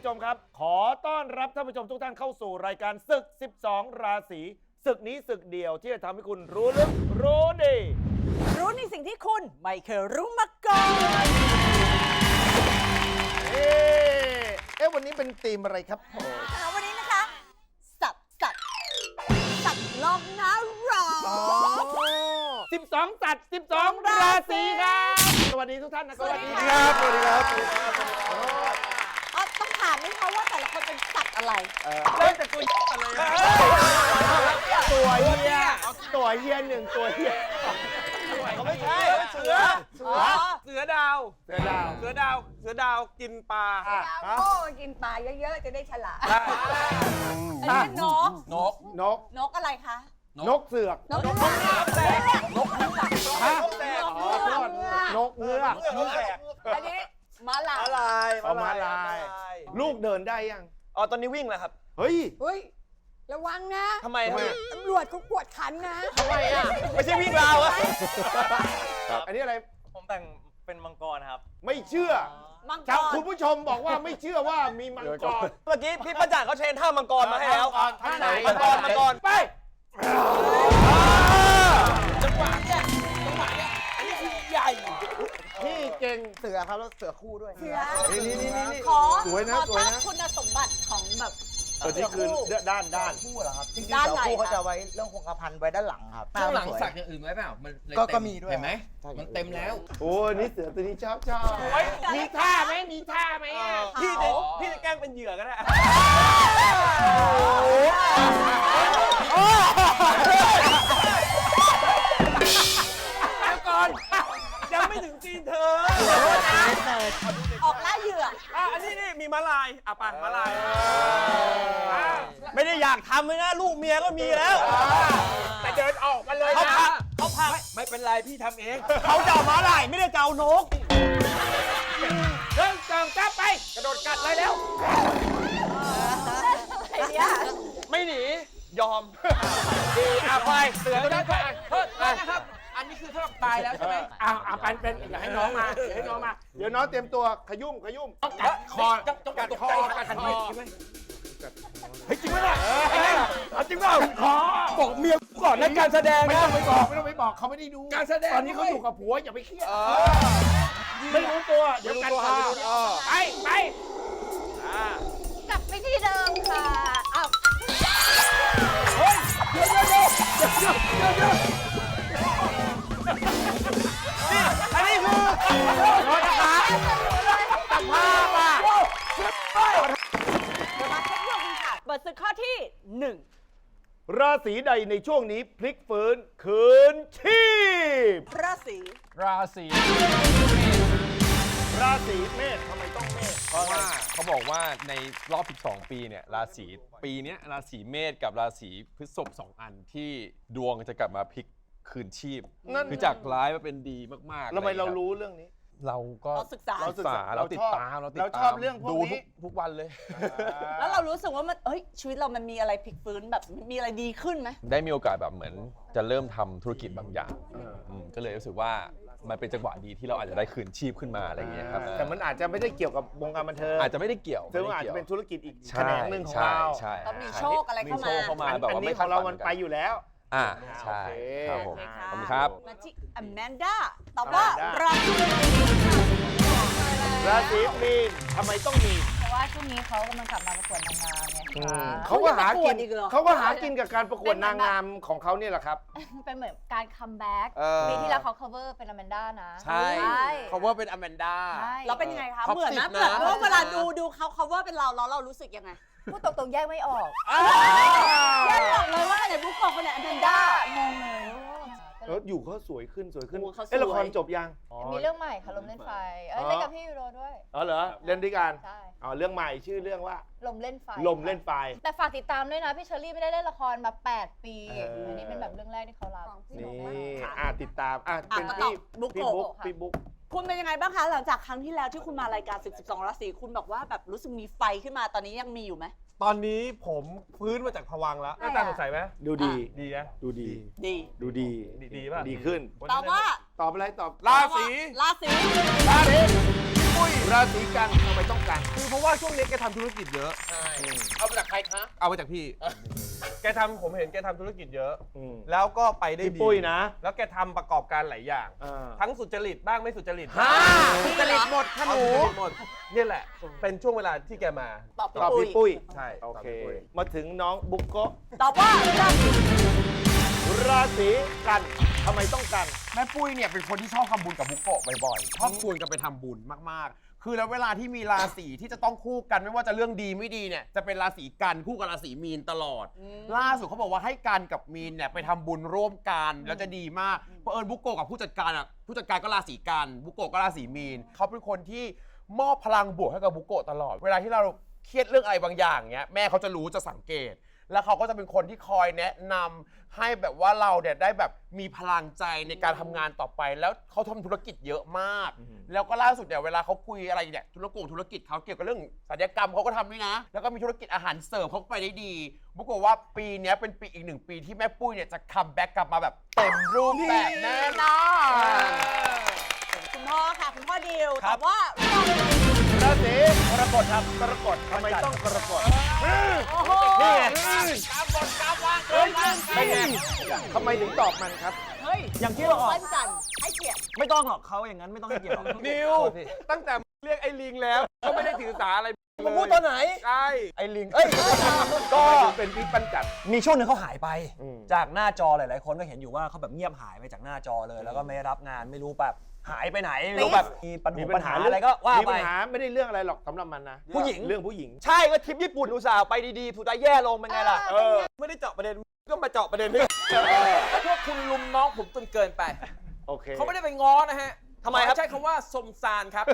ผู้ชมครับ ขอต้อนรับท่านผู้ชมทุกท่านเข้าสู่รายการศึก 12 ราศีศึกนี้ศึกเดียวที่จะทำให้คุณรู้ลึกรู้ดี รู้ในสิ่งที่คุณไม่เคยรู้มาก่อน เอ๊ะเอ๊ะวันนี้เป็นธีมอะไรครับผมนะคะวันนี้นะคะ สับสับสับลองน้ารอ12สัตว์12 ราศีครับ สวัสดีทุกท่านนะครับสวัสดีค่ะสวัสดีครับ เอาต้องถามไหมคะว่าแต่ละคนเป็นสัตว์ อะไร เริ่มจากตัวตัวเฮียตัวเฮียหนึ่งตัวเฮียเขาไม่ใช่เสืออ๋อเสือดาว เสือดาว เสือดาว เสือดาวกินปลาโอ้กินปลาเยอะๆ จะได้ฉลาดอันนี้นก นก นก นกอะไรคะ นกเสือก นกนกนกนกฮะอ๋อโทษนกเงือกนกแสกอันนี้ม้าลายมาลายเอามาลาย ลูกเดินได้ยัง อ๋อตอนนี้วิ่งแล้วครับเฮ้ย เฮ้ย ระวังนะทำไมทำไมอะตำรวจเขากวดขันนะ ทำไมอะไม่ใช่วิ่งราวอะอันนี้อะไรผมแต่งเป็นมังกรครับ ไม่เชื่อมังกชาวรคุณผู้ชมบอกว่าไม่เชื่อว่ามีมังกรเมื่อกี้พี่ประจักษ์เขาเทรนท่ามังกรมาให้แล้วท่าไหนมังกรมังกรไป จังหวะเนี่ย เก่งเสือครับแล้วเสือคู่ด้วย เสือ นี่นี่นี่นี่ ขอสวยนะขอสวยตั้งนะ คุณสมบัติของแบบตัวนี้คือด้านด้าน คู่เหรอครับจริงๆด้านเสือไหนคู่เขาคะจะไว้เรื่องคงกระพันไว้ด้านหลังครับข้างหลังสวยสักอย่างอื่นไว้เปล่า มันเลยก็เต็ก็มีด้วยเห็นไหมใช่มันเต็มแล้ว โอ้นี่เสือตัวนี้ชอบชอบมีท่าไหมมีท่าไหมอะพี่จะพี่จะแกล้งเป็นเหยื่อก็ได้ก่อ อะไปม้าลายอะไม่ได้อยากทำเลยนะ ลูกเมียก็มีแล้วแต่เดินออกมาเลยเขานะ พาเขาพาไม่เป็นไรพี่ทำเองเขาจะเอาม้าลายไม่ได้จะเอานก เดินสองจ้าไป กระโดดกัดเลยแล้วไอ้เนี่ยไม่หนี ยอม ดีอะไปเสือตัวนั้นไปโทษนะครับ อันนี้คือเท่ากับตายแล้วใช่ไหมอ้าวอะเป็นเป็นอย่าให้น้องมาอย่าให้น้องมา เดี๋ยวน้องเตรียมตัวขยุ่มขยุ่มกัดคอต้องต้องกัดคอกัดคอเฮ้ยจริงไหมเนี่ยเอาจริงเปล่าคอบอกเมียก่อนในการแสดงไม่นะ ต้องไปบอกไม่ต้องไปบอกเขาไม่ได้ดูการแสดงตอนนี้เขาอยู่กับผัวอย่าไปเครียดไม่รู้ตัวเดี๋ยวกัดคอไปไปกลับไปที่เดิมค่ะอ้าวอั เปิดศึกข้อที่หนึ่งราศีใดในช่วงนี้พลิกฟื้นคืนชีพ ราศีราศีราศีเมษทำไมต้องเมษเพราะว่าเขาบอกว่าในรอบ 12 ปีเนี่ยราศีปีเนี้ยราศีเมษกับราศีพฤษภสองอันที่ดวงจะกลับมาพลิก คืนชีพ นั่น คือจากร้ายมาเป็นดีมากๆทำไมเราอะอย่งงี้ยคบรู้เรื่องนี้ เราก็เราศึกษาศึกษาเราติดตามเราติดเราตามชอบเรื่องพวกดูนี้ทุกทุกวันเลย แล้วเรารู้สึกว่ามันเฮ้ยชีวิตเรามันมีอะไรพลิกฟื้นแบบมีอะไรดีขึ้นไหม ได้มีโอกาสแบบเหมือนจะเริ่มทำธุรกิจบางอย่างมก็เลยรู้สึกว่ามันเป็นจังหวะดีที่เราอาจจะได้คืนชีพขึ้นมาอะไรอย่างเงี้ยครับแต่มันอาจจะไม่ได้เกี่ยวกับวงการบันเทิงอาจจะไม่ได้เกี่ยวซึ่งไม่ได้อาจกี่จะยวเป็นธุรกิจอีกแขใช่นงหนึ่งของใช่เราใช่ก็มีโชคอะไรเข้ามาโชคเข้ามาอันแบบอันว่านี้ไม่ขคาอดงเราฝันมันกันไปอยู่แล้ว อ่าใช่โอเคครับผมโอเคขอบคุณครับ มาที่อแมนด้าตอบว่า Amanda ราศีราศีมีนทำไมต้องมีนเพราะว่าช่วงนี้เขากำลังกลับมาประกวดนางงามไงคะเขาก็หากินอีกเหรอเขาก็หากินกับการประกวดนางงามของเขาเนี่ยแหละครับ เป็นเหมือนการคัมแบ็กเออ ปีที่แล้วเขา cover เป็นอแมนด้านะใช่เขาว่าเป็นอแมนดาใช่เราเป็นยังไงคะ ท็อปเหมือนนะ10เหมือนนะว่าเวลาดูดูเขา cover เป็นเราแล้วเรารู้สึกยังไง พูดตรงๆแยกไม่ออกแยกไม่ออกเลยว่าไหนบุ๊กโกะคนไหนอแมนด้างงเลย แล้วอยู่เขาสวยขึ้นสวยขึ้นโอ้เขาสวย เอ้ละครจบยังมีเรื่องใหม่ค่ะลมเล่นไฟเอ้ยอ๋อเล่นกับพี่ยูโรด้วย อ๋อเหรอเล่นด้วยกันใช่ อ๋อเรื่องใหม่ชื่อเรื่องว่า ลมเล่นไฟลมเล่นไฟ แต่ฝากติดตามด้วยนะ พี่เชอรี่ไม่ได้เล่นละครมา 8 ปี เอออั อันนี้เป็นแบบเรื่องแรกที่เขารับ นี่อะติดตามอะเป็นอะพี่บุ๊กพี่โกะบุ๊กค่ะพี่บุ๊ก คุณเป็นยังไงบ้างคะ หลังจากครั้งที่แล้วที่คุณมารายการ12ราศีคุณบอกว่าแบบรู้สึกมีไฟขึ้นมาตอนนี้ยังมีอยู่ไหม ตอนนี้ผมฟื้นมาจากผวังค์แล้วหน้าตาสดใสไหมดูดี ดีนะ ดูดี ดี ดูดีดีดีป่ะ ดีขึ้น ตอบว่าตอบอะไรตอบ ราศี ราศี ราศี ปุ้ยราศีกันทำไมต้องกัน คือเพราะว่าช่วงนี้แกทำธุรกิจเยอะ ใช่เอามาจากใครคะ เอามาจากพี่ แกทำผมเห็นแกทำธุรกิจเยอะอืมแล้วก็ไปได้พี่ดีปุ้ยนะ แล้วแกทำประกอบการหลายอย่างอ่าทั้งสุจริตบ้างไม่สุจริตฮ่าสุจริตหมดค่ะหนูหมดนี่แหละ เป็นช่วงเวลาที่แกมา ตอบตอบพี่พี่ปุ้ปุ้ยยใช่โอเคตอบพี่ปุ้ยมาถึงน้องบุ๊กโกะตอบว่าราศี ราศีกันทำไมต้องกัน แม่ปุ้ยเนี่ยเป็นคนที่ชอบทำบุญกับบุกโกะบ่อยๆ ชอบชวนกันไปทำบุญมากๆ คือแล้วเวลาที่มีราศีที่จะต้องคู่กันไม่ว่าจะเรื่องดีไม่ดีเนี่ยจะเป็นราศีกันคู่กับราศีมีนตลอด ล่าสุดเขาบอกว่าให้กันกับมีนเนี่ยไปทำบุญร่วมกันแล้วจะดีมากเพราะเอิญบุกโกะกับผู้จัดการอะผู้จัดการก็ราศีกันบุกโกะก็ราศีมีนเขาเป็นคนที่มอบพลังบวกให้กับบุกโกะตลอด เวลาที่เราเครียดเรื่องอะไรบางอย่างเนี้ยแม่เขาจะรู้จะสังเกต แล้วเขาก็จะเป็นคนที่คอยแนะนำให้แบบว่าเราเนี่ยได้แบบมีพลังใจในการทำงานต่อไป แล้วเขาทำธุรกิจเยอะมาก แล้วก็ล่าสุดเนี่ยเวลาเขาคุยอะไรเนี่ยธุรกงธุรกิจเขาเกี่ยวกับเรื่องศัลยกรรมเขาก็ทำด้วยนะ แล้วก็มีธุรกิจอาหารเสริมเขาก็ไปได้ดีบุกบอกว่าปีเนี้ยเป็นปีอีกหนึ่งปีที่แม่ปุ้ยเนี่ยจะคัมแบ็กกลับมาแบบเต็มรูปแบบแน่นอน คุณพ่อค่ะ คุณพ่อดิวคตรัอบบว่าราศี ราศีกรกฎครับกรกฎทำไมต้องกรกฎโอ้โหนี่ไงกาบดกาบว่างเกินมากเป็นไงทำไมถึงตอบมันครับ เฮ้ย อย่างที่เราออกปั้นจันทร์ให้เกียรติไม่ต้องหรอกเขาอย่างนั้นไม่ต้องให้เกียรติหรอกนิวตั้งแต่เรียกไอ้ลิงแล้วก็ไม่ได้ถือสาอะไร มาพูดตอนไหน ใช่ไอ้ลิงเอ้ยก็ก็เป็นพี่ปั้นจันทร์ มีช่วงหนึงเขาหายไป อืม จากหน้าจอหลาย ๆ คนก็เห็นอยู่ว่าเขาแบบเงียบหายไปจากหน้าจอเลย แล้วก็ไม่รับงานไม่รู้แบบหายไปไหนไม่รู้แบบมีปัญหาปัญหาอะไรก็ว่ามีไป ปัญหาไม่ได้เรื่องอะไรหรอกสำหรับมันนะผู้หญิง เรื่องผู้หญิง ใช่ก็ทริปญี่ปุ่นอุตส่าห์ไปดีๆสุดท้ายแย่ลงเป็นไงล่ะเออ ไม่ได้เจาะประเด็นก็มาเจาะประเด็นนี้พวกคุณลุมน้องผมจนเกินไป โอเคเขาไม่ได้ไปง้อนะฮะทำไมครับเขาใช้คำว่าสมซานครับ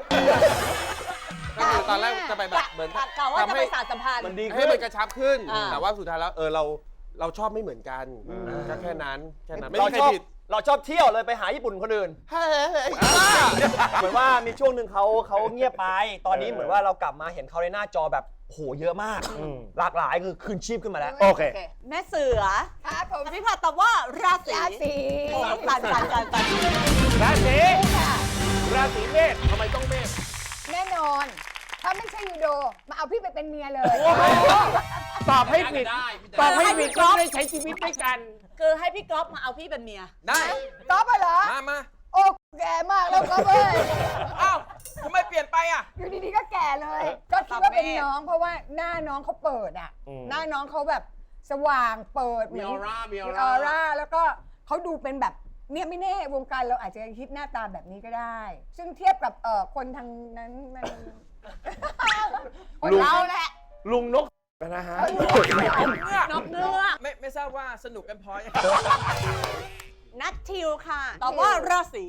ก็คือตอนแรกจะไปแบบเหมือนกะว่าจะทำไปให้สารสัมพันธ์ มันดีให้ขึ้น มันกระชับขึ้น อ่า แต่ว่าสุดท้ายแล้วเออเราเราชอบไม่เหมือนกันก็แค่นั้นแค่นั้นไม่เรามีใครชอบผิดเราชอบเที่ยวเลยไปหาญี่ปุ่นคนอื่นเหมือนว่ามีช่วงหนึ่งเขาเขาเงียบไป ตอนนี้เหมือนว่าเรากลับมาเห็นเขาในหน้าจอแบบโหเยอะมากอืมหลากหลายคือคืนชีพขึ้นมาแล้ว โอเค แม่เสือครับผมพี่ผัดตอบว่าราศีราศีโอ้ตันตันตันตันราศีค่ะราศีเมษทำไมต้องเมษแน่นอน ถ้าไม่ใช่ยูโด มาเอาพี่ไปเป็นเมียเลย ตอบให้ผิดตอบให้ผิดก็ไม่ได้ใช้ชีวิตด้วยกัน คือให้พี่ก๊อฟมาเอาพี่เป็นเมีย ได้ก๊อฟอะเหรอ มามาโอ้แก่มากแล้วก๊อฟเอ้ยอ้าวทำไมเปลี่ยนไปอะ อยู่ดีๆก็แก่เลย ก็คิดว่าเป็นน้องเพราะว่าหน้าน้องเขาเปิดอะอืมหน้าน้องเขาแบบสว่างเปิดมีออร่ามีออมีร่าออร่าแล้วก็เขาดูเป็นแบบเนี่ยไม่แน่วงการเราอาจจะคิดหน้าตาแบบนี้ก็ได้ ซึ่งเทียบกับเอ่อคนทางนั้นมันคน ลุง เราแหละ ลุงนกนะฮะ นกเงือก ไม่ไม่ทราบว่าสนุกกันพอยังนัททิวค่ะตอบว่าราศี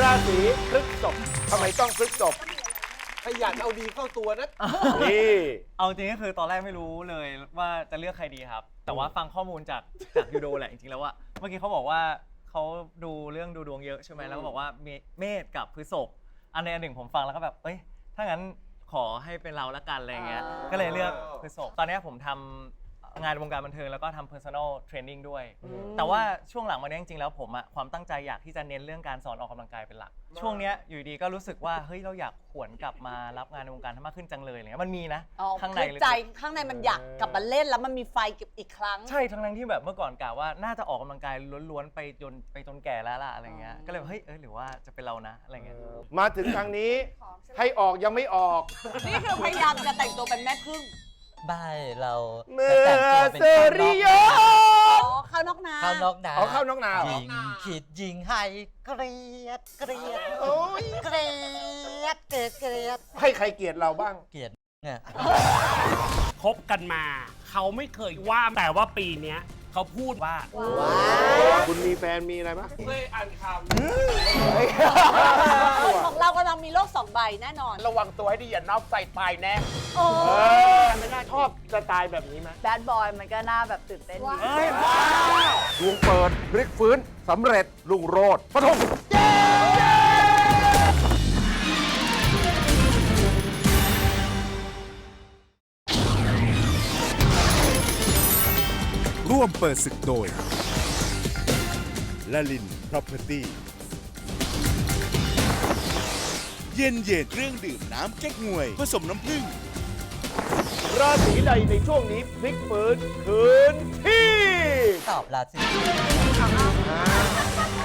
ราศีพฤษภทำไมต้องพฤษภขยันเอาดีเข้าตัวนะ นี่ เอาจริงก็คือตอนแรกไม่รู้เลยว่าจะเลือกใครดีครับ แต่ว่าฟังข้อมูลจากจากยูโดแหละจริงๆแล้วว่าเมื่อกี้เขาบอกว่าเขาดูเรื่องดูดวงเยอะใช่ไหมแล้วก็บอกว่าเมเมษกับพฤษภ อันใดอันหนึ่งผมฟังแล้วก็แบบเอ้ยถ้างั้นขอให้เป็นเราละกันอะไรเงี้ยก็เลยเลือกพฤษภตอนนี้ผมทำ งานวงการบันเทิงแล้วก็ทำ personal training ด้วย แต่ว่าช่วงหลังมาเนี้ยจริงๆแล้วผมอะความตั้งใจอยากที่จะเน้นเรื่องการสอนออกกำลังกายเป็นหลัก ช่วงเนี้ยอยู่ดีก็รู้สึกว่าเฮ้ยเราอยากหวนกลับมารับงานในวงการให้มากขึ้นจังเลยอะไรเงี้ยมันมีนะอ๋อข้างในคือเลยใจข้างในมันอยากกลับมาเล่นแล้วมันมีไฟเก็บอีกครั้ง ใช่ทั้งนั้นที่แบบเมื่อก่อนกะว่าน่าจะออกกำลังกายล้วนๆไปจนไปจนแก่แล้วล่ะอะไรเงี้ยก็เลยเฮ้ยเออหรือว่าจะเป็นเรานะอะไรเงี้ย มาถึงทางนี้ ให้ออกยังไม่ออก นี่คือพยายามจะแต่งตัวเป็นแม่พึ่ง ไม่เราเมื่จะอแต่งตัวเป็นเสรียอ๋อข้าวนอกนา ข้าวนอกนาเอาเข้านอกนาเหรอ ยิงขีดยิงให้เกลียดเกลียดโอ้ย เกลียดเกลียดเกลียดให้ใครเกลียดเราบ้าง เกลียดเนี่ย คบกันมา เขาไม่เคยว่าแต่ว่าปีเนี้ย เขาพูดว่า คุณมีแฟนมีอะไรบ้างเคยอ่านข่าวคนของเรากำลังมีโลกสองใบแน่นอนระวังตัวให้ดีอย่านอกใจตายแน่โอ้เออไม่น่าชอบสไตล์แบบนี้ไหมแบดบอยมันก็น่าแบบตื่นเต้นดีเฮ้ยดวงเปิดพลิกฟื้นสำเร็จลุงโรดปฐม ร่วมเปิดศึกโดยลลิน Property เย็นเย็นๆเครื่องดื่มน้ำเก๊กงวย ผสมน้ำผึ้ง ราศีใดในช่วงนี้พลิกฟื้นคืนที่ ตอบราศี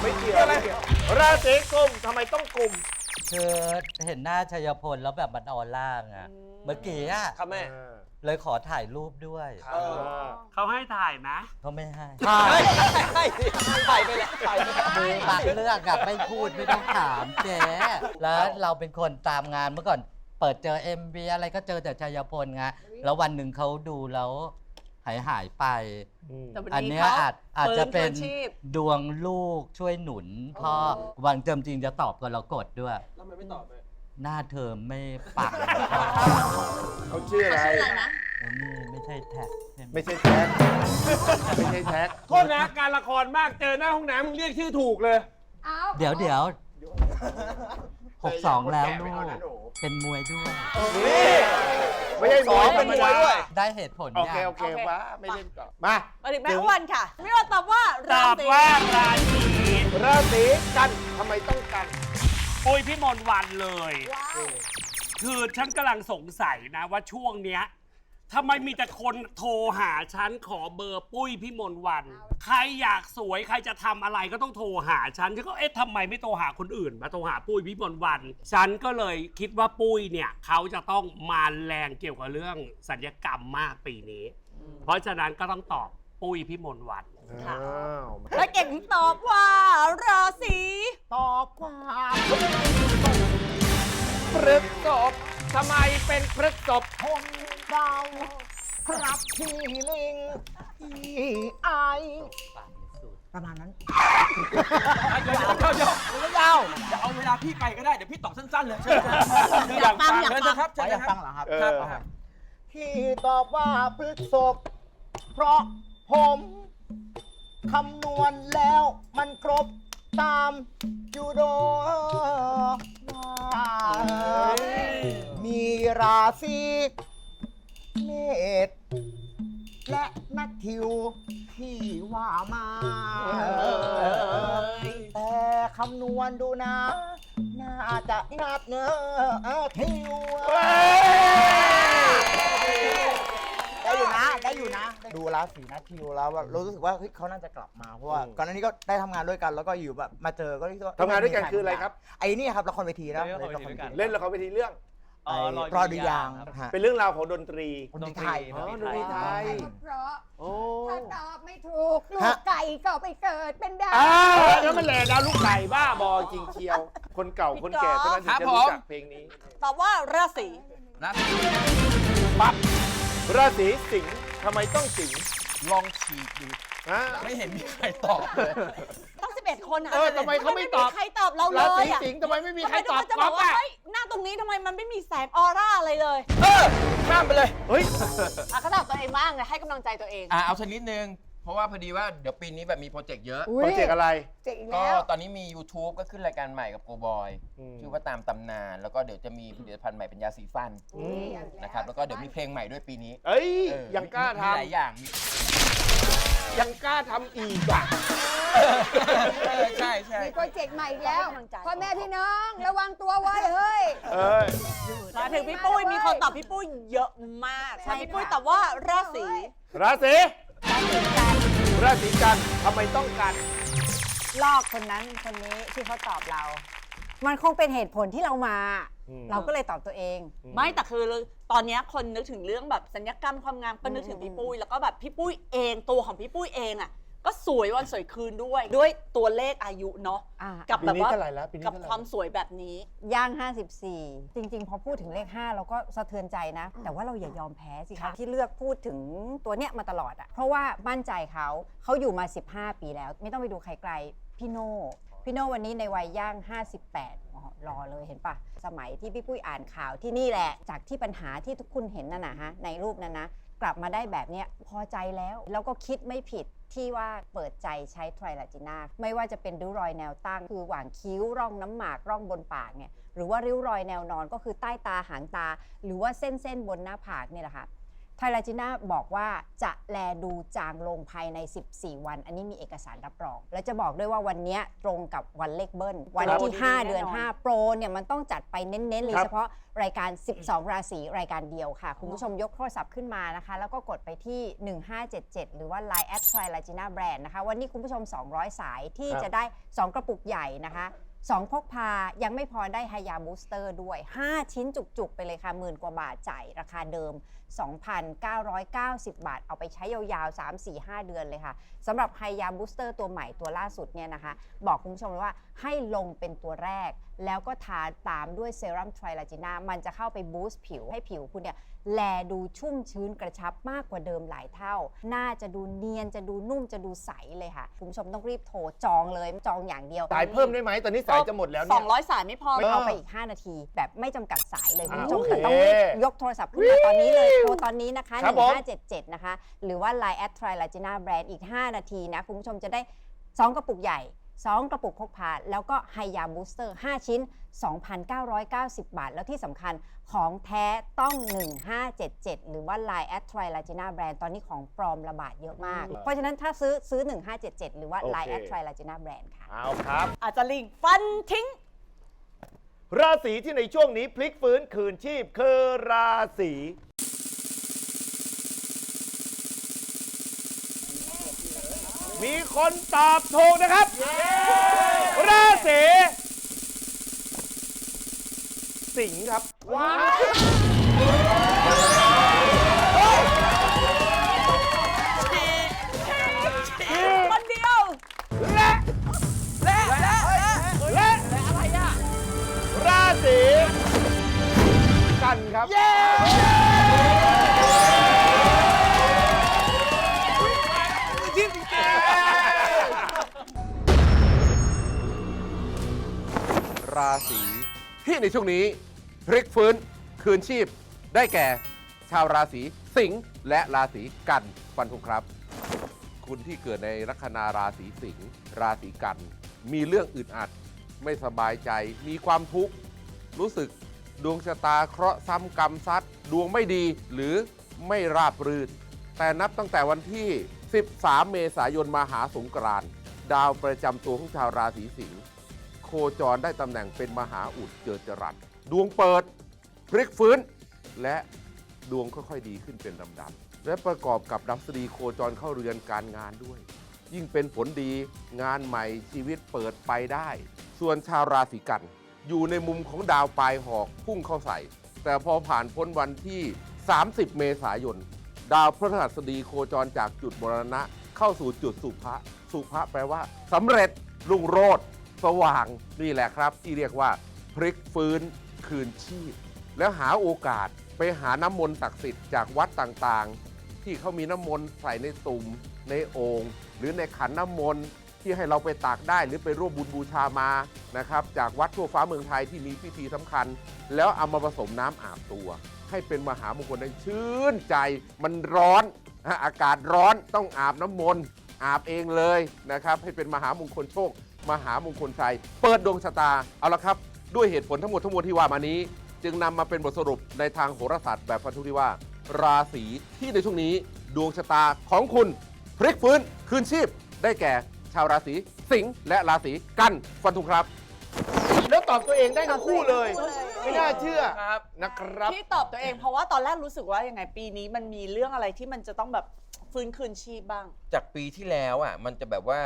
ไม่เกี่ยวไม่เกี่ยวราศีกุมทำไมต้องกลุ่มคือเห็นหน้าชัยพลแล้วแบบมันออร่าไงเมื่อกี้อะครับแม่ เลยขอถ่ายรูปด้วยเออ เขาให้ถ่ายไหมเขาไม่ให้ให้ถ่ายไปแล้วถ่ายไปแล้วมือบางเรื่องอะไม่พูดไม่ต้องถามเจ๊แล้วเราเป็นคนตามงานเมื่อก่อนเปิดเจอ MV อะไรก็เจอแต่ชัยพลไงแล้ววันหนึ่งเขาดูแล้วหายหายไป แต่วันอันนี้เนี้ยเขาอาจอาจจะเป็นฟื้นคืนชีพ ดวงลูกช่วยหนุนพ่อวันเติมจริงจะตอบกรกฎด้วย แล้วมันไม่ตอบเลยหน้าเธอไม่ปังเขา ชื่ออะไรชื่ออะไรนะอันนี้ไม่ใช่แท็กใช่ไหมไม่ใช่แท็ก ไม่ใช่แท็ก โทษนะการละครมากเจอหน้าห้องน้ำมึงเรียกชื่อถูกเลยเอาเดี๋ยวเดี๋ยวหกสองแล้วลูไม่กเอานะหนูเป็นมวยด้วย ไม่ใช่หมวยเป็นมวยด้วย ได้เหตุผลโอยัเคงโอเคว้าไม่เล่นก่อนมา มาถึงแม่อ้วนค่ะไม่ว่าตอบว่าตราอบศีว่าราศีราศีกันทำไมต้องกัน ปุ้ยพี่มนต์วันเลย ว้าว คือฉันกำลังสงสัยนะว่าช่วงเนี้ยทำไมมีแต่คนโทรหาฉันขอเบอร์ปุ้ยพี่มนต์วัน ใครอยากสวยใครจะทำอะไรก็ต้องโทรหาฉันฉันก็เอ๊ะทำไมไม่โทรหาคนอื่น มาโทรหาปุ้ยพี่มนต์วัน ฉันก็เลยคิดว่าปุ้ยเนี่ยเขาจะต้องมาแรงเกี่ยวกับเรื่องสัญญกรรมมากปีนี้ เพราะฉะนั้นก็ต้องตอบปุ้ยพี่มนต์วัน ค่ะ อ้าวและเก่งตอบว่าราศีตอบว่า พฤกษภทำไมเป็นพฤกษภคนเราครับพี่ลิงพี่ไอประมาณนั้นเดี๋ยวเดี๋ยวเดี๋ยวเดี๋ยวเดี๋ยวจะเอาเวลาพี่ไปก็ได้ เดี๋ยวพี่ตอบสั้นๆเลยอยากฟังอยากฟังครับอยากฟังเหรอครับครับ พี่ตอบว่าพฤกษภเพราะผมคำนวณแล้วมันครบตามจูโด ว่ามีราศีเมษและแมทธิวที่ว่ามาแต่คำนวณดูนะ น่าจะนัดเนื้อทิวได้ อยู่นะ ได้อยู่นะ ดูราศีนัททิวแล้วแบบรู้สึกว่าเฮ้ยเขาน่าจะกลับมาเพราะว่าก่อนหน้านี้ก็ได้ทำงานด้วยกันแล้วก็อยู่แบบมาเจอก็รู้สึกว่าทำงานด้วยกันคืออะไรครับ ไอ้นี่ครับละครเวทีนะเล่นละครเวทีด้วยกัน เล่นละครเวทีเรื่องอ๋อไอ้รอดูยางครับฮะเป็นเรื่องราวของดนตรี คนที่ไทยอ๋อดนตรีไทยเพราะโอ้ถ้าตอบไม่ถูกลูฮะกไก่ก็ไปเกิดเป็นดาว อ้าวแล้วมันแหล่ดาวลูกไก่บ้าบอจริงเชียว คนเก่าคนแก่เท่านั้นถึงจะรู้จักเพลงนี้ ตอบว่าราศีปั๊บ ราศีสิงห์ทำไมต้องสิงห์ลองฉีกดูฮะไม่เห็นมีใครตอบเลยตั้ง11คนอะเออทำไมเขาไม่ตอบ ใครตอบเราเลรายศีอะสิงห์ทำไมไม่มีทำใครไมทุตกอคบนจะก๊บออกฟว่าอะเฮ้ยหน้าตรงนี้ทำไมมันไม่มีแสงออร่าอะไรเลยเออข้ามไปเลย เฮ้ย อะก็ตอบตัวเองบ้างไงให้กำลังใจตัวเอง อ่าเอาสักนิดนึง เพราะว่าพอดีว่าเดี๋ยวปีนี้แบบมีโปรเจกต์เยอะอุ๊ยโปรเจกต์อะไร เจ๋งอีกก็แล้ว ตอนนี้มี YouTube ก็ขึ้นรายการใหม่กับโกบอย อืม ชื่อว่าตามตำนาน แล้วก็เดี๋ยวจะมีผลิตภัณฑ์ใหม่เป็นยาสีฟันอืม นะครับ แล้วก็เดี๋ยวมีเพลงใหม่ด้วยปีนี้เอ้ย เออยังกล้ามีทหลายอย่างมีำยังกล้าทำอีกอะ เออใช่ใช่ มีโปรเจกต์ใหม่อีกแล้วให้กำลังใจพ่อแม่พี่น้องระวังตัวไว้เฮ้ย เอ้ยมาถึงพี่ปุ้ยมีคนตอบพี่ปุ้ยเยอะมากใช่แต่พี่ปุ้ยค่ะตอบว่าราศีราศี ราศีกัน ทำไมต้องกันลอกคนนั้นคนนี้ที่เขาตอบเรา มันคงเป็นเหตุผลที่เรามา อืม เราก็เลยตอบตัวเอง ไม่แต่คือตอนเนี้ยคนนึกถึงเรื่องแบบสัญญกรรมความงามก็นึกถึงพี่ปุ้ยแล้วก็แบบพี่ปุ้ยเองตัวของพี่ปุ้ยเองอะ ก็สวยวันสวยคืนด้วย ด้วยตัวเลขอายุเนาะอ่ากับปีแบบนี้ว่าเท่าไหร่แล้วปีนี้กับเท่าไหร่ ความสวยแบบนี้ ย่าง 54 จริง ๆ พอพูดถึงเลข 5 เราก็สะเทือนใจนะ แต่ว่าเราอย่ายอมแพ้สิคะค่ะที่เลือกพูดถึงตัวเนี้ยมาตลอดอะเพราะว่ามั่นใจเขาเขาอยู่มา 15 ปีแล้ว ไม่ต้องไปดูใครไกล พี่โน่พี่โน่วันนี้ในวัยย่าง 58อ๋อรอเลยเห็นปะสมัยที่พี่ปุ้ยอ่านข่าวที่นี่แหละ จากที่ปัญหาที่ทุกคุณเห็นนั่นนะฮะในรูปนั้นนะ กลับมาได้แบบเนี้ยพอใจแล้วแล้วก็คิดไม่ผิด ที่ว่าเปิดใจใช้ไทรลาจินาไม่ว่าจะเป็นริ้วรอยแนวตั้ง คือหว่างคิ้วร่องน้ำหมากร่องบนปากเนี่ยหรือว่าริ้วรอยแนวนอนก็คือใต้ตาหางตา หรือว่าเส้นเส้นบนหน้าผากเนี่ยแหละค่ะ ไทลาจิน่าบอกว่าจะแลดูจางลงภายใน 14 วัน อันนี้มีเอกสารรับรอง และจะบอกด้วยว่าวันเนี้ยตรงกับวันเลขเบิ้ล วันที่ 5 เดือน 5 โปรเนี่ยมันต้องจัดไปเน้นๆเลยครับเฉพาะรายการ 12 ราศีรายการเดียวค่ะ คุณผู้ชมยกโทรศัพท์ขึ้นมานะคะ แล้วก็กดไปที่ 1577 หรือว่า Line แอดไทลาจิน่าแบรนด์นะคะ วันนี้คุณผู้ชม 200 สายที่ครับจะได้ 2 กระปุกใหญ่นะคะ2พกพายังไม่พอได้ไฮยาบูสเตอร์ด้วย 5 ชิ้นจุก ๆ ไปเลยค่ะหมื่นกว่าบาทจ่ายราคาเดิม2,990 บาท เอาไปใช้ยาวๆ 3 4 5 เดือนเลยค่ะสำหรับไฮยาบูสเตอร์ตัวใหม่ตัวล่าสุดเนี่ยนะคะ บอกคุณผู้ชมเลยว่าให้ลงเป็นตัวแรก แล้วก็ทาตามด้วยเซรั่มไทรลาจิน่ามันจะเข้าไปบูสต์ผิวให้ผิวคุณเนี่ยแลดูชุ่มชื้นกระชับมากกว่าเดิมหลายเท่าหน้าจะดูเนียนจะดูนุ่มจะดูใสเลยค่ะ คุณผู้ชมต้องรีบโทรจองเลยจองอย่างเดียว สายเพิ่มได้ไหมตอนนี้สายจะหมดแล้วเนี่ย200สายไม่พอไม่เอาไปอีก 5 นาที แบบไม่จำกัดสายเลยคุณผู้ชมโอเคค่ะต้องรีบยกโทรศัพท์ขึ้นมาตอนนี้เลยโทรตอนนี้นะคะ ครับผม 1577 นะคะ หรือว่า Line แอดทริลาจิน่าแบรนด์อีก 5 นาทีนะ คุณผู้ชมจะได้ 2 กระปุกใหญ่ 2 กระปุกพกพา แล้วก็ไฮยาบูสเตอร์ 5 ชิ้น 2,990 บาท แล้วที่สำคัญของแท้ต้อง 1577 หรือว่า Line แอดทริลาจิน่าแบรนด์ตอนนี้ของปลอมระบาดเยอะมาก เพราะฉะนั้นถ้าซื้อซื้อ 1577 หรือว่า Line แอดทริลาจิน่าแบรนด์ค่ะ เอาครับ อาจจะลิงฟันทิ้ง ราศีที่ในช่วงนี้พลิกฟื้นคืนชีพคือราศี มีคนตอบถูกนะครับ ราศีสิงห์ครับว้าวคนเดียวและและและ และอะไรอะ ราศีกันครับ ศีที่ในช่วงนี้พลิกฟื้นคืนชีพได้แก่ ชาวราศีสิงห์และราศีกันฟันธงครับ คุณที่เกิดในลัคนาราศีสิงห์ราศีกัน มีเรื่องอึดอัด ไม่สบายใจ มีความทุกข์ รู้สึกดวงชะตาเคราะห์ซ้ำกรรมซัดดวงไม่ดีหรือไม่ราบรื่น แต่นับตั้งแต่วันที่ 13 เมษายนมาหาสงกรานต์ดาวประจำตัวของชาวราศีสิงห์ โคจรได้ตำแหน่งเป็นมหาอุดเจิดจรัส ดวงเปิด พลิกฟื้น และดวงค่อยๆดีขึ้นเป็นลำดับ และประกอบกับดับสดีโคจรเข้าเรือนการงานด้วย ยิ่งเป็นผลดีงานใหม่ชีวิตเปิดไปได้ ส่วนชาวราศีกัน อยู่ในมุมของดาวปลายหอกพุ่งเข้าใส่ แต่พอผ่านพ้นวันที่ 30 เมษายน ดาวพฤหัสบดีโคจรจากจุดมรณะเข้าสู่จุดสุภะสุภะแปลว่าสำเร็จรุ่งโรจน์ สว่างนี่แหละครับ ที่เรียกว่าพลิกฟื้นคืนชีพ แล้วหาโอกาสไปหาน้ำมนต์ศักดิ์สิทธิ์จากวัดต่างๆ ที่เขามีน้ำมนต์ใส่ในตุ่มในโอ่งหรือในขันน้ำมนต์ที่ให้เราไปตักได้หรือไปร่วมบุญบูชามานะครับ จากวัดทั่วฟ้าเมืองไทยที่มีพิธีสำคัญ แล้วเอามาผสมน้ำอาบตัว ให้เป็นมหามงคลได้ชื่นใจมันร้อนอากาศร้อนต้องอาบน้ำมนต์อาบเองเลยนะครับ ให้เป็นมหามงคลโชค มหามงคลชัย เปิดดวงชะตาเอาละครับ ด้วยเหตุผลทั้งหมดทั้งมวลที่ว่ามานี้ จึงนำมาเป็นบทสรุปในทางโหราศาสตร์แบบฟันธงที่ว่า ราศีที่ในช่วงนี้ดวงชะตาของคุณพลิกฟื้นคืนชีพ ได้แก่ชาวราศีสิงห์และราศีกันฟันธงครับ แล้วตอบตัวเองได้ทั้งคู่เลย ไม่น่าเชื่อนะครับ ที่ตอบตัวเองเพราะว่าตอนแรกรู้สึกว่ายังไงปีนี้มันมีเรื่องอะไรที่มันจะต้องแบบฟื้นคืนชีพบ้าง จากปีที่แล้วอะมันจะแบบว่า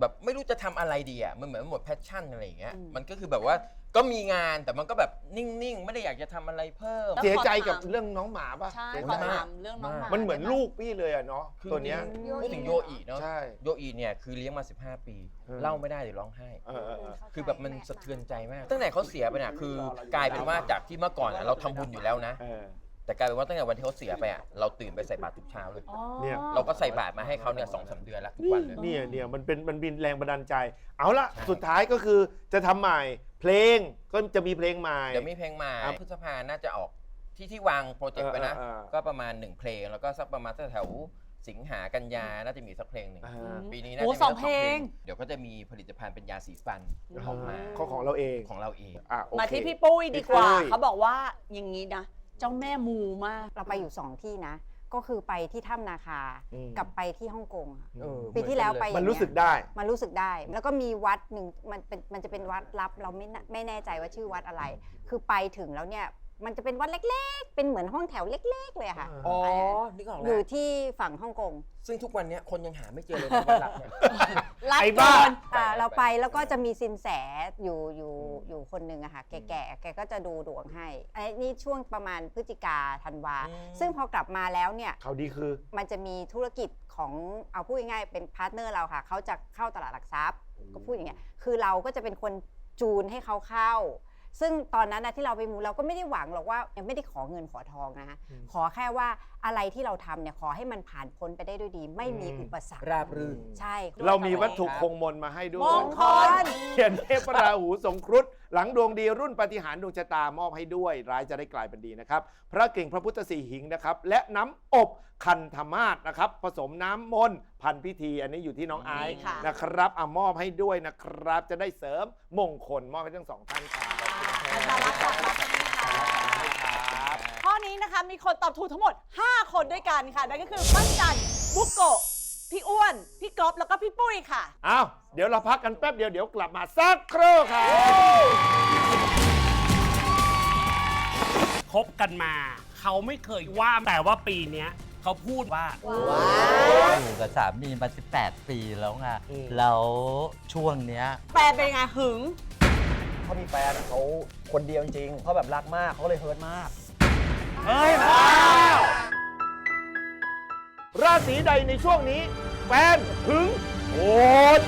แบบไม่รู้จะทำอะไรดีอะมันเหมือนหมดแพชชั่นอะไรอย่างเงี้ยอืม มันก็คือแบบว่าก็มีงานแต่มันก็แบบนิ่งๆ ไม่ได้อยากจะทำอะไรเพิ่มเสียใจกับเรื่องน้องหมาป่ะใช่เสียขอใจถามเรื่องน้องหมา มันเหมือนลูกพี่เลยอะเนาะคือตัวเนี้ยพูดถึงโยอีเนาะใช่โยอีเนี่ยคือเลี้ยงมา 15 ปีเออเล่าไม่ได้เดี๋ยวร้องไห้ เออเออเออ คือแบบมันสะเทือนใจมาก ตั้งแต่เขาเสียไปเนี่ยคือกลายเป็นว่าจากที่เมื่อก่อนอะเราทำบุญอยู่แล้วนะ เออ แต่กลายเป็นว่าตั้งแต่วันที่เขาเสียไปอะเราตื่นไปใส่บาตรทุกเช้าเลย อ๋อ เนี่ย เราก็ใส่บาตรมาให้เขาเนี่ยสองสามเดือนแล้วทุกวันเลย เนี่ยเนี่ยมันเป็นมันบินแรงบันดาลใจ เอาละใช่ สุดท้ายก็คือจะทำใหม่ เพลงก็จะมีเพลงใหม่ เดี๋ยวมีเพลงใหม่ครับพฤษภาน่าจะออกที่ที่วางโปรเจกต์ไว้นะ เออเออเออ ก็ประมาณ1เพลง แล้วก็สักประมาณแถวๆสิงหากันยาน่าจะมีสักเพลงหนึ่งอ่าปีนี้น่าโอ้จะมีสองสักเพลง เดี๋ยวก็จะมีผลิตภัณฑ์เป็นยาสีฟันออกมาของของเราเองของเราเอง อะโอเค มาที่พี่ปุ้ยดีกว่า พี่ปุ้ย เขาบอกว่าอย่างนี้นะ เจ้าแม่มูมาก เราไปอยู่2ที่นะ ก็คือไปที่ถ้ำนาคาอืม กับไปที่ฮ่องกงอะ เออปีที่แล้วไปอย่างมันเงี้ยรู้สึกได้ มันรู้สึกได้ แล้วก็มีวัดหนึ่งมันเป็นมันจะเป็นวัดลับเราไม่น่าไม่แน่ใจว่าชื่อวัดอะไร คือไปถึงแล้วเนี่ย มันจะเป็นวัดเล็ก ๆ เป็นเหมือนห้องแถวเล็ก ๆ เลยอะค่ะอ๋อนึกออกอแล้ยู่วที่ฝั่งฮ่องกงซึ่งทุกวันเนี้ยคนยังหาไม่เจอเลยนะวันหลักเนี่ย รัดไอ้บ้า ก่อนอ่าเราไปแล้วก็จะมีสินแสอยู่อยู่อยู่คนหนึ่งอะค่ะแก่ๆแกก็จะดูดวงให้ไอ้นี่ช่วงประมาณพฤศจิกาธันวา อืม ซึ่งพอกลับมาแล้วเนี่ยเขาดีคือ มันจะมีธุรกิจของเอาพูดง่ายๆเป็นพาร์ทเนอร์เราค่ะเขาจะเข้าตลาดหลักทรัพย์ ก็พูดอย่างเงี้ยคือเราก็จะเป็นคนจูนให้เขาเข้า ซึ่งตอนนั้นนะที่เราไปมูเราก็ไม่ได้หวังหรอกว่ายังไม่ได้ขอเงินขอทองนะคะขอแค่ว่าอะไรที่เราทำเนี่ยขอให้มันผ่านพ้นไปได้ด้วยดี ไม่มีอุปสรรคราบรื่น ใช่เรามีวัตถุคงมนมาให้ด้วยมงคล เขียนเทพราหูสงครุฑ หลังดวงดีรุ่นปฏิหารย์ดวงชะตามอบให้ด้วย ร้ายจะได้กลายเป็นดีนะครับ พระเก่งพระพุทธสีหิงนะครับ และน้ำอบคันธมาศนะครับ ผสมน้ำมนต์พันพิธี อันนี้อยู่ที่น้องไอซ์ค่ะนะครับอะมอบให้ด้วยนะครับ จะได้เสริมมงคลมอบให้ทั้งสองท่านครับน่ารักจังนะคะข้อนี้นะคะมีคนตอบถูกทั้งหมด 5 คนด้วยกันค่ะนั่นก็คือปั้นจันทร์บุกโกะ พี่อ้วน พี่ก๊อฟแล้วก็พี่ปุ้ยค่ะอ้าวเดี๋ยวเราพักกันแป๊บเดียวเดี๋ยวกลับมาสักครู่ครับคบกันมา เขาไม่เคยว่าแต่ว่าปีเนี้ยเขาพูดว่า อยู่กับสามีมา 18 ปีแล้วไงแล้วช่วงเนี้ย แปลเป็นไงหึง เขามีแฟนเขาคนเดียวจริงๆเขาแบบรักมากเขาเลยเฮิร์ตมาก เฮ้ย ราศีใดในช่วงนี้แฟนถึงโหด